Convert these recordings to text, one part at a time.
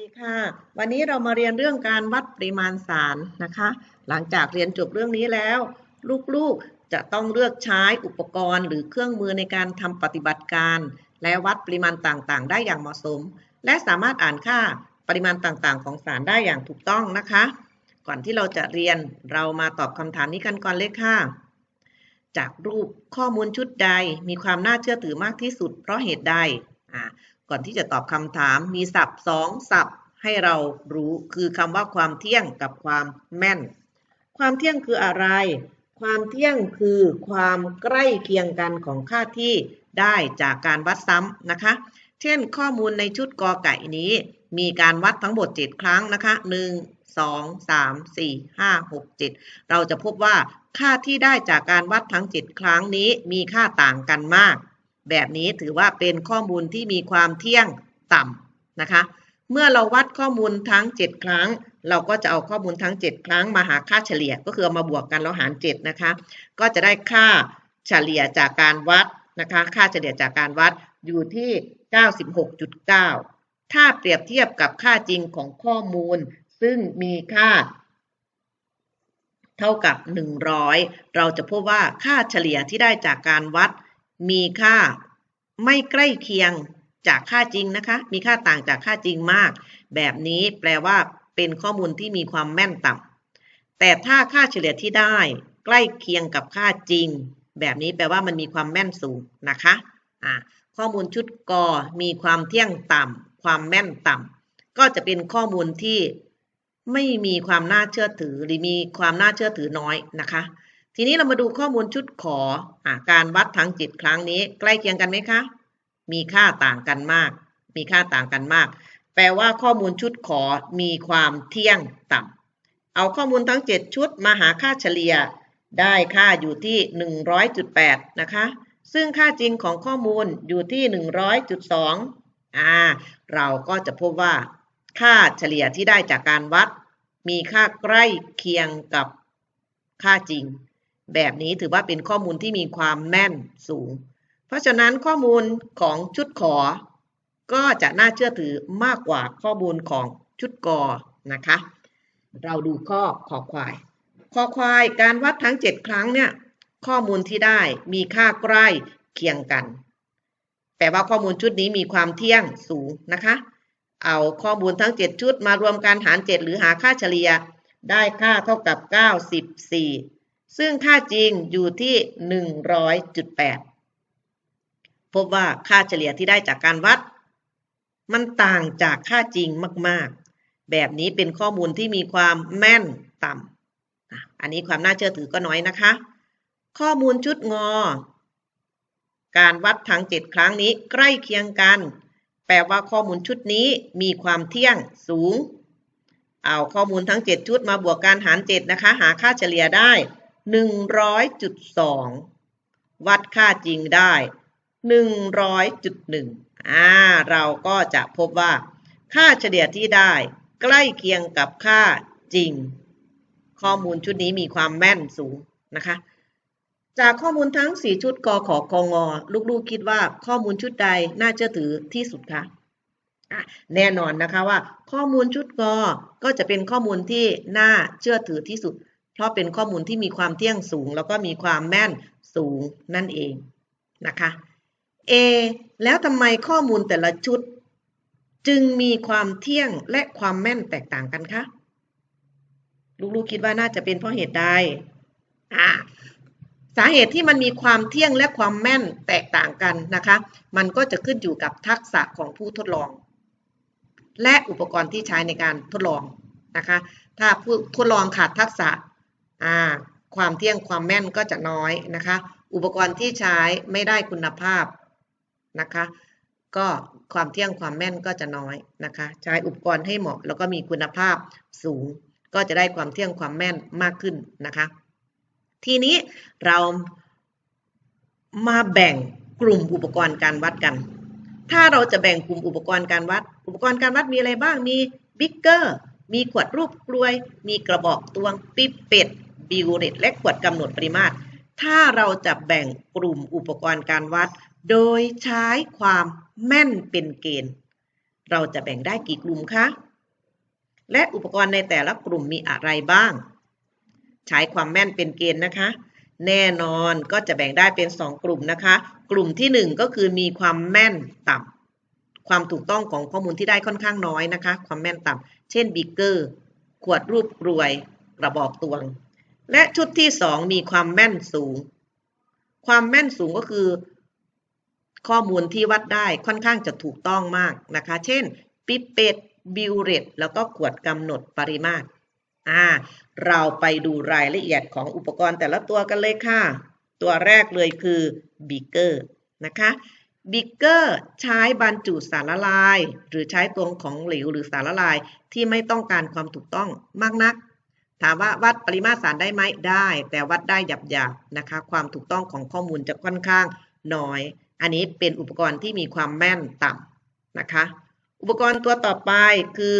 ดีค่ะ วันนี้เรามาเรียนเรื่องการวัดปริมาณสารนะคะ หลังจากเรียนจบเรื่องนี้แล้ว ลูกๆจะต้องเลือกใช้อุปกรณ์ หรือเครื่องมือในการทำปฏิบัติการ และวัดปริมาณต่างๆ ได้อย่างเหมาะสม และสามารถอ่านค่าปริมาณต่างๆ ของสารได้อย่างถูกต้องนะคะ ก่อนที่เราจะเรียนเรามาตอบคำถามนี้กันก่อนเลยค่ะ จากรูปข้อมูลชุดใดมีความน่าเชื่อถือมากที่สุด เพราะเหตุใด ก่อนที่จะตอบคำถามมีศัพท์สองศัพท์ให้เรารู้คือคำว่าความเที่ยงกับความแม่น ความเที่ยงคืออะไร ความเที่ยงคือความใกล้เคียงกันของค่าที่ได้จากการวัดซ้ำนะคะ เช่นข้อมูลในชุดกอไก่นี้ มีการวัดทั้งหมด 7 ครั้งนะคะ 1 2 3 4 5 6 7 เราจะพบว่าค่าที่ได้จากการวัดทั้ง 7 ครั้งนี้มีค่าต่างกันมาก แบบนี้ถือว่าเป็นข้อมูลที่มีความเที่ยงต่ำนะคะ เมื่อเราวัดข้อมูลทั้ง 7 ครั้ง เราก็จะเอาข้อมูลทั้ง 7 ครั้งมาหาค่าเฉลี่ยก็คือามาบวกกันแล้วหาร 7 นะคะ ก็จะได้ค่าเฉลี่ยจากการวัดนะคะ ค่าเฉลี่ยจากการวัดอยู่ที่ 96.9 ถ้าเปรียบเทียบกับค่าจริงของข้อมูล ซึ่งมีค่าเท่ากับ 100 เราจะพบว่าค่าเฉลี่ยที่ได้จากการวัด มีค่าไม่ใกล้เคียงจากค่าจริงนะคะ มีค่าต่างจากค่าจริงมาก แบบนี้แปลว่าเป็นข้อมูลที่มีความแม่นต่ำแต่ถ้าค่าเฉลี่ยที่ได้ ใกล้เคียงกับค่าจริง แบบนี้แปลว่ามันมีความแม่นสูงนะคะอ่าข้อมูลชุดกอมีความเที่ยงต่ำความแม่นต่ำก็จะเป็นข้อมูลที่ไม่มีความน่าเชื่อถือหรือมีความน่าเชื่อถือน้อยนะคะ ทีนี้เรามาดูข้อมูลชุดขออการวัดทั้งจิตครั้งนี้ ใกล้เคียงกันไหมคะ มีค่าต่างกันมาก มีค่าต่างกันมาก แปลว่าข้อมูลชุดขอมีความเที่ยงต่ำเอาข้อมูลทั้ง 7 ชุดมาหาค่าเฉลี่ย ได้ค่าอยู่ที่ 100.8 นะคะ ซึ่งค่าจริงของข้อมูลอยู่ที่ 100.2อ่าเราก็จะพบว่า ค่าเฉลี่ยที่ได้จากการวัด มีค่าใกล้เคียงกับค่าจริง แบบนี้ถือว่าเป็นข้อมูลที่มีความแม่นสูง เพราะฉะนั้นข้อมูลของชุดขอ ก็จะน่าเชื่อถือมากกว่าข้อมูลของชุดกอนะคะ เราดูข้อขอควายคอควายการวัดทั้ง 7 ครั้งเนี่ยข้อมูลที่ได้มีค่าใกล้เคียงกัน แปลว่าข้อมูลชุดนี้มีความเที่ยงสูงนะคะ เอาข้อมูลทั้ง 7 ชุดมารวมกันหาร 7 หรือหาค่าเฉลี่ยได้ค่าเท่ากับ 94 ซึ่งค่าจริงอยู่ที่ 100.8 พบว่าค่าเฉลี่ยที่ได้จากการวัด มันต่างจากค่าจริงมากๆ แบบนี้เป็นข้อมูลที่มีความแม่นต่ำ อันนี้ความน่าเชื่อถือก็น้อยนะคะ ข้อมูลชุดงอ การวัดทั้ง 7 ครั้งนี้ใกล้เคียงกัน แปลว่าข้อมูลชุดนี้มีความเที่ยงสูงเอาข้อมูลทั้ง 7 ชุดมาบวกการหาร 7 นะคะ หาค่าเฉลี่ยได้ 100.2วัดค่าจริงได้100.1อ่าเราก็จะพบว่า ค่าเฉลี่ยที่ได้ใกล้เคียงกับค่าจริง ข้อมูลชุดนี้มีความแม่นสูงนะคะ จากข้อมูลทั้ง 4 ชุดกขอคงอลูกๆคิดว่าข้อมูลชุดใดน่าเชื่อถือที่สุดคะแน่นอนนะคะว่า ข้อมูลชุดกก็จะเป็นข้อมูลที่น่าเชื่อถือที่สุด เพราะเป็นข้อมูลที่มีความเที่ยงสูง แล้วก็มีความแม่นสูงนั่นเองนะคะ A แล้วทำไมข้อมูลแต่ละชุด จึงมีความเที่ยงและความแม่นแตกต่างกันคะลูกๆคิดว่าน่าจะเป็นเพราะเหตุใดอ่าสาเหตุที่มันมีความเที่ยงและความแม่นแตกต่างกันนะคะ มันก็จะขึ้นอยู่กับทักษะของผู้ทดลอง และอุปกรณ์ที่ใช้ในการทดลองนะคะ ถ้าผู้ทดลองขาดทักษะ ความเที่ยงความแม่นก็จะน้อยนะคะ อุปกรณ์ที่ใช้ไม่ได้คุณภาพนะคะ ก็ความเที่ยงความแม่นก็จะน้อยนะคะ ใช้อุปกรณ์ให้เหมาะแล้วก็มีคุณภาพสูง ก็จะได้ความเที่ยงความแม่นมากขึ้นนะคะ ทีนี้เรามาแบ่งกลุ่มอุปกรณ์การวัดกัน ถ้าเราจะแบ่งกลุ่มอุปกรณ์การวัด อุปกรณ์การวัดมีอะไรบ้าง มีบิ๊กเกอร์ มีขวดรูปกลวย มีกระบอกตวง ปิปเป็ด บิวเรตและขวดกำหนดปริมาตร ถ้าเราจะแบ่งกลุ่มอุปกรณ์การวัด โดยใช้ความแม่นเป็นเกณฑ์ เราจะแบ่งได้กี่กลุ่มคะ และอุปกรณ์ในแต่ละกลุ่มมีอะไรบ้าง ใช้ความแม่นเป็นเกณฑ์นะคะ แน่นอนก็จะแบ่งได้เป็น 2 กลุ่มนะคะ กลุ่มที่ 1 ก็คือมีความแม่นต่ำความถูกต้องของข้อมูลที่ได้ค่อนข้างน้อยนะคะ ความแม่นต่ำเช่นบิกเกอร์ขวดรูปกรวยกระบอกตวง และชุดที่2มีความแม่นสูง ความแม่นสูงก็คือ ข้อมูลที่วัดได้ค่อนข้างจะถูกต้องมากนะคะ เช่น ปิเป็ดบิวเรตแล้วก็ขวดกำหนดปริมาตรอ่าเราไปดูรายละเอียดของอุปกรณ์แต่ละตัวกันเลยค่ะ ตัวแรกเลยคือบิกเกอร์นะคะบิกเกอร์ใช้บรรจุสารละลาย หรือใช้ตวงของเหลวหรือสารละลายที่ไม่ต้องการความถูกต้องมากนัก ถามว่าวัดปริมาตรสารได้ไหมได้ แต่วัดได้หยาบๆนะคะ ความถูกต้องของข้อมูลจะค่อนข้างน้อย อันนี้เป็นอุปกรณ์ที่มีความแม่นต่ำนะคะ อุปกรณ์ตัวต่อไปคือ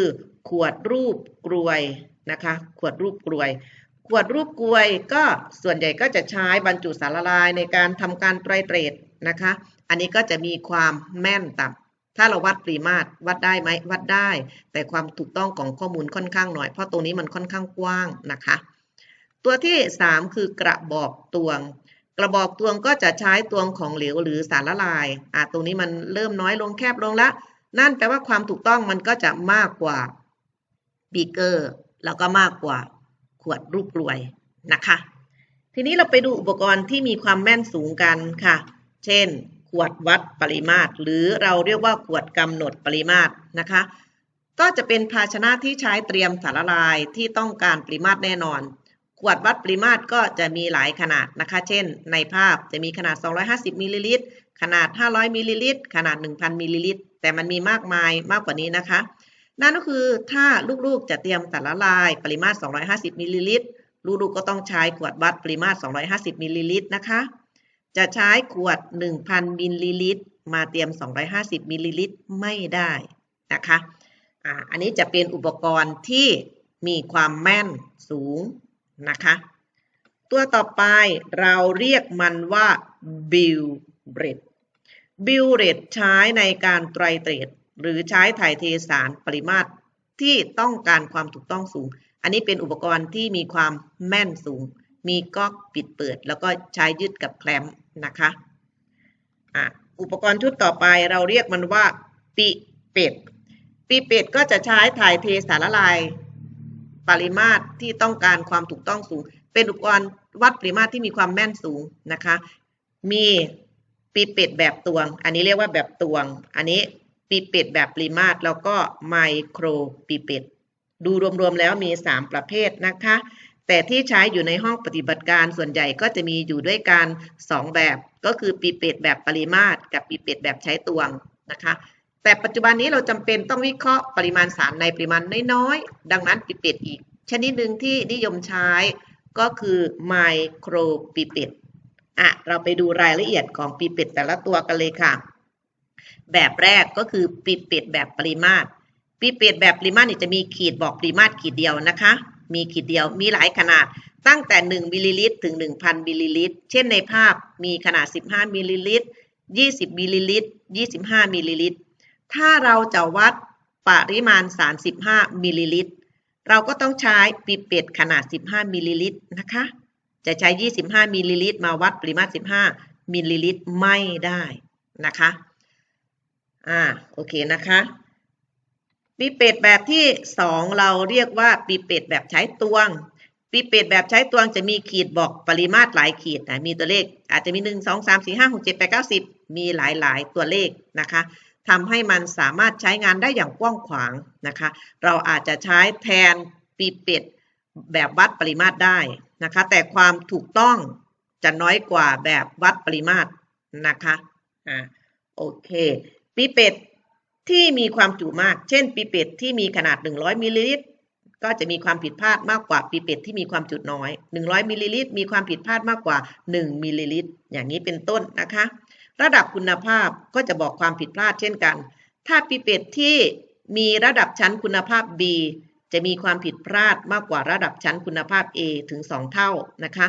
ขวดรูปกรวยนะคะ ขวดรูปกรวย ขวดรูปกรวยก็ส่วนใหญ่ก็จะใช้บรรจุสารละลายในการทำการไตรเตรดนะคะ อันนี้ก็จะมีความแม่นต่ำ ถ้าเราวัดปริมาตรวัดได้ไหมวัดได้ แต่ความถูกต้องของข้อมูลค่อนข้างน้อย เพราะตรงนี้มันค่อนข้างกว้างนะคะ ตัวที่ 3 คือกระบอกตวง กระบอกตวงก็จะใช้ตวงของเหลวหรือสารละลายอะตรงนี้มันเริ่มน้อยลงแคบลงละนั่นแปลว่าความถูกต้องมันก็จะมากกว่าบีเกอร์แล้วก็มากกว่าขวดรูปกลวยนะคะ ทีนี้เราไปดูอุปกรณ์ที่มีความแม่นสูงกันค่ะ เช่น ขวดวัดปริมาตร หรือเราเรียกว่าขวดกำหนดปริมาตรนะคะ ก็จะเป็นภาชนะที่ใช้เตรียมสารละลายที่ต้องการปริมาตรแน่นอน ขวดวัดปริมาตรก็จะมีหลายขนาดนะคะ เช่น ในภาพจะมีขนาด 250มิลลิลิตรขนาด 500มิลลิลิตรขนาด 1,000มิลลิลิตรแต่มันมีมากมายมากกว่านี้นะคะ นั่นก็คือถ้าลูกๆจะเตรียมสารละลายปริมาตร 250มิลลิลิตรลูกๆก็ต้องใช้ขวดวัดปริมาตร 250มิลลิลิตรนะคะ จะใช้ขวด 1,000 มิลลิลิตร มาเตรียม 250 มิลลิลิตรไม่ได้นะคะอ่าอันนี้จะเป็นอุปกรณ์ที่มีความแม่นสูงนะคะ ตัวต่อไปเราเรียกมันว่าบิลเรตบิลเรตใช้ในการไตรเตรดหรือใช้ถ่ายเทสารปริมาตรที่ต้องการความถูกต้องสูง อันนี้เป็นอุปกรณ์ที่มีความแม่นสูง มีก๊อกปิดเปิด แล้วก็ใช้ยึดกับแคลมนะคะอะอุปกรณ์ชุดต่อไปเราเรียกมันว่าปิเป็ดปิเป็ดก็จะใช้ถ่ายเทสารละลาย ปริมาตรที่ต้องการความถูกต้องสูง เป็นอุปกรณ์วัดปริมาตรที่มีความแม่นสูงนะคะ มีปีเป็ดแบบตวง อันนี้เรียกว่าแบบตวง อันนี้ปีเป็ดแบบปริมาตร แล้วก็ไมโครปีเป็ด ดูรวมๆแล้วมี 3 ประเภทนะคะ แต่ที่ใช้อยู่ในห้องปฏิบัติการส่วนใหญ่ก็จะมีอยู่ด้วยกัน2แบบ ก็คือปีเป็ดแบบปริมาตร กับปีเป็ดแบบใช้ตวงนะคะ แต่ปัจจุบันนี้เราจำเป็นต้องวิเคราะห์ปริมาณสารในปริมาณน้อยๆ ดังนั้นปีเป็ดอีก ชนิดหนึ่งที่นิยมใช้ก็คือไมโครปีเป็ดอะเราไปดูรายละเอียดของปีเป็ดแต่ละตัวกันเลยค่ะ แบบแรกก็คือปีเป็ดแบบปริมาตรปีเป็ดแบบปริมาตรนี่จะมีขีดบอกปริมาตรขีดเดียวนะคะ มีขีดเดียวมีหลายขนาดตั้งแต่ 1 มิลลิลิตรถึง 1,000 มิลลิลิตร เช่นในภาพมีขนาด 15 มิลลิลิตร 20 มิลลิลิตร 25 มิลลิลิตร ถ้าเราจะวัดปริมาณสาร 15 มิลลิลิตร เราก็ต้องใช้ปีเป็ดขนาด 15 มิลลิลิตรนะคะ จะใช้ 25 มิลลิลิตร มาวัดปริมาตร 15 มิลลิลิตรไม่ได้นะคะ อ่า โอเคนะคะ ปีเป็ดแบบที่2เราเรียกว่าปีเป็ดแบบใช้ตวง ปีเป็ดแบบใช้ตวงจะมีขีดบอกปริมาตรหลายขีดนะมีตัวเลขอาจจะมี1 2 3 4 5 6 7 8 9 10มีหลายๆ ตัวเลขนะคะทำให้มันสามารถใช้งานได้อย่างกว้างขวางนะคะ เราอาจจะใช้แทนปีเป็ดแบบวัดปริมาตรได้นะคะ แต่ความถูกต้องจะน้อยกว่าแบบวัดปริมาตรนะคะอ่าโอเคปีเป็ด ที่มีความจุมาก เช่นปีเป็ดที่มีขนาด 100มิลลิลิตร ก็จะมีความผิดพลาดมากกว่าปีเป็ดที่มีความจุน้อย 100มิลลิลิตร มีความผิดพลาดมากกว่า 1มิลลิลิตร อย่างนี้เป็นต้นนะคะ ระดับคุณภาพก็จะบอกความผิดพลาดเช่นกัน ถ้าปีเป็ดที่มีระดับชั้นคุณภาพ B จะมีความผิดพลาดมากกว่าระดับชั้นคุณภาพ A ถึง 2 เท่านะคะ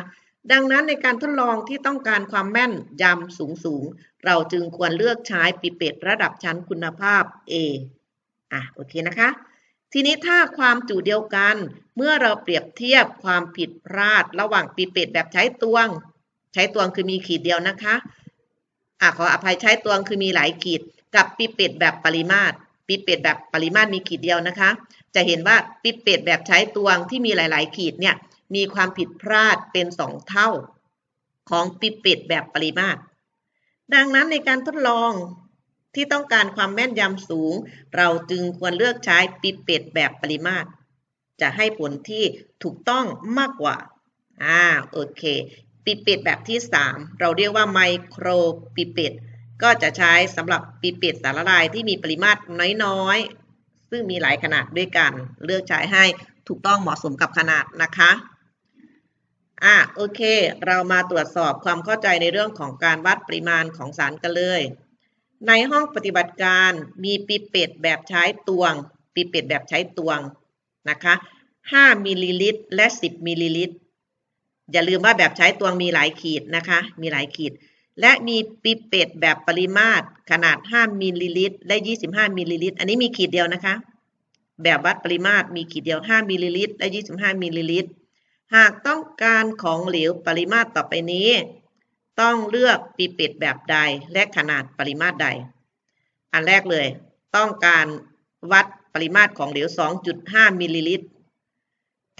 ดังนั้นในการทดลองที่ต้องการความแม่นยำสูงสูง เราจึงควรเลือกใช้ปีเป็ดระดับชั้นคุณภาพ A อะโอเคนะคะ ทีนี้ถ้าความจุเดียวกัน เมื่อเราเปรียบเทียบความผิดพลาดระหว่างปีเป็ดแบบใช้ตวง ใช้ตวงคือมีขีดเดียวนะคะอะขออภัยใช้ตวงคือมีหลายขีด กับปีเป็ดแบบปริมาตรปีเป็ดแบบปริมาตรมีขีดเดียวนะคะ จะเห็นว่าปีเป็ดแบบใช้ตวงที่มีหลาย ๆ ขีดเนี่ย มีความผิดพลาดเป็นสองเท่าของปีเป็ดแบบปริมาตร ดังนั้นในการทดลองที่ต้องการความแม่นยำสูง เราจึงควรเลือกใช้ปีเป็ดแบบปริมาตร จะให้ผลที่ถูกต้องมากกว่า อ่า โอเคปีเป็ดแบบที่ 3 เราเรียกว่าไมโครปีเป็ด ก็จะใช้สำหรับปีเป็ดสารละลายที่มีปริมาตรน้อยๆ ซึ่งมีหลายขนาดด้วยกัน เลือกใช้ให้ถูกต้องเหมาะสมกับขนาดนะคะ อะโอเค เรามาตรวจสอบความเข้าใจในเรื่องของการวัดปริมาณของสารกันเลย ในห้องปฏิบัติการมีปีเป็ดแบบใช้ตวง ปีเป็ดแบบใช้ตวงนะคะ 5มิลลิลิตรและ 10มิลลิลิตร อย่าลืมว่าแบบใช้ตวงมีหลายขีดนะคะ มีหลายขีด และมีปีเป็ดแบบปริมาตร ขนาด 5มิลลิลิตรและ 25มิลลิลิตร อันนี้มีขีดเดียวนะคะ แบบวัดปริมาตรมีขีดเดียว 5มิลลิลิตรและ 25มิลลิลิตร หากต้องการของเหลวปริมาตรต่อไปนี้ ต้องเลือกปีเป็ดแบบใดและขนาดปริมาตรใด อันแรกเลย ต้องการวัดปริมาตรของเหลว 2.5 มิลลิลิตร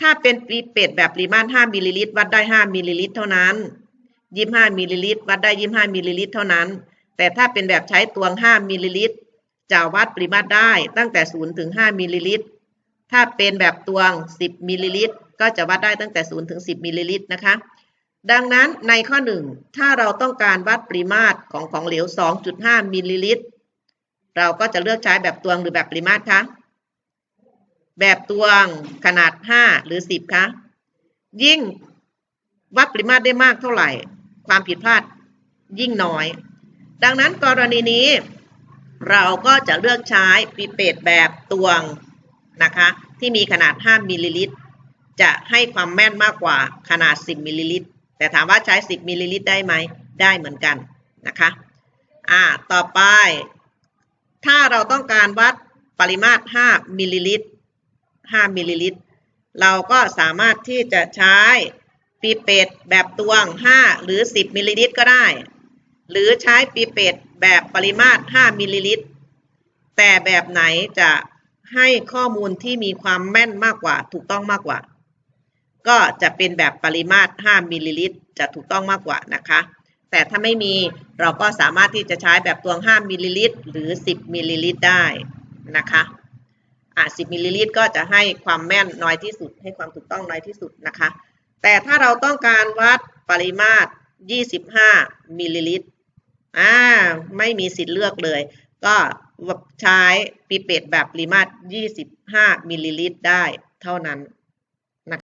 ถ้าเป็นปีเป็ดแบบปริมาตร 5 มิลลิลิตร วัดได้ 5 มิลลิลิตร เท่านั้น 25 มิลลิลิตร วัดได้ 25 มิลลิลิตร เท่านั้น แต่ถ้าเป็นแบบใช้ตวง 5 มิลลิลิตร จะวัดปริมาตรได้ตั้งแต่ 0 ถึง 5 มิลลิลิตร ถ้าเป็นแบบตวง 10 มิลลิลิตร ก็จะวัดได้ตั้งแต่ 0 ถึง 10มิลลิลิตรนะคะ ดังนั้นในข้อ 1 ถ้าเราต้องการวัดปริมาตรของของเหลว 2.5มิลลิลิตร เราก็จะเลือกใช้แบบตวงหรือแบบปริมาตรคะ แบบตวงขนาด 5 หรือ 10 คะ ยิ่งวัดปริมาตรได้มากเท่าไหร่ ความผิดพลาดยิ่งน้อย ดังนั้นกรณีนี้ เราก็จะเลือกใช้ปีเป็ดแบบตวงนะคะ ที่มีขนาด 5มิลลิลิตร จะให้ความแม่นมากกว่าขนาด 10มิลลิลิตรแต่ถามว่าใช้ 10มิลลิลิตรได้ไหมได้เหมือนกันนะคะอ่าต่อไป ถ้าเราต้องการวัดปริมาตร 5มิลลิลิตร5มิลลิลิตรเราก็สามารถที่จะใช้ปีเป็ดแบบตวง 5 หรือ 10มิลลิลิตรก็ได้ หรือใช้ปีเป็ดแบบปริมาตร 5มิลลิลิตรแต่แบบไหนจะให้ข้อมูลที่มีความแม่นมากกว่า ถูกต้องมากกว่า ก็จะเป็นแบบปริมาตร 5 มิลลิลิตร จะถูกต้องมากกว่านะคะ แต่ถ้าไม่มีเราก็สามารถที่จะใช้แบบตวง 5 มิลลิลิตร หรือ 10 มิลลิลิตรได้นะคะอะ10 มิลลิลิตรก็จะให้ความแม่นน้อยที่สุด ให้ความถูกต้องน้อยที่สุดนะคะ แต่ถ้าเราต้องการวัดปริมาตร 25 มิลลิลิตร อ่า ไม่มีสิทธิ์เลือกเลย ก็ใช้ปีเป็ดแบบปริมาตร 25 มิลลิลิตรได้เท่านั้น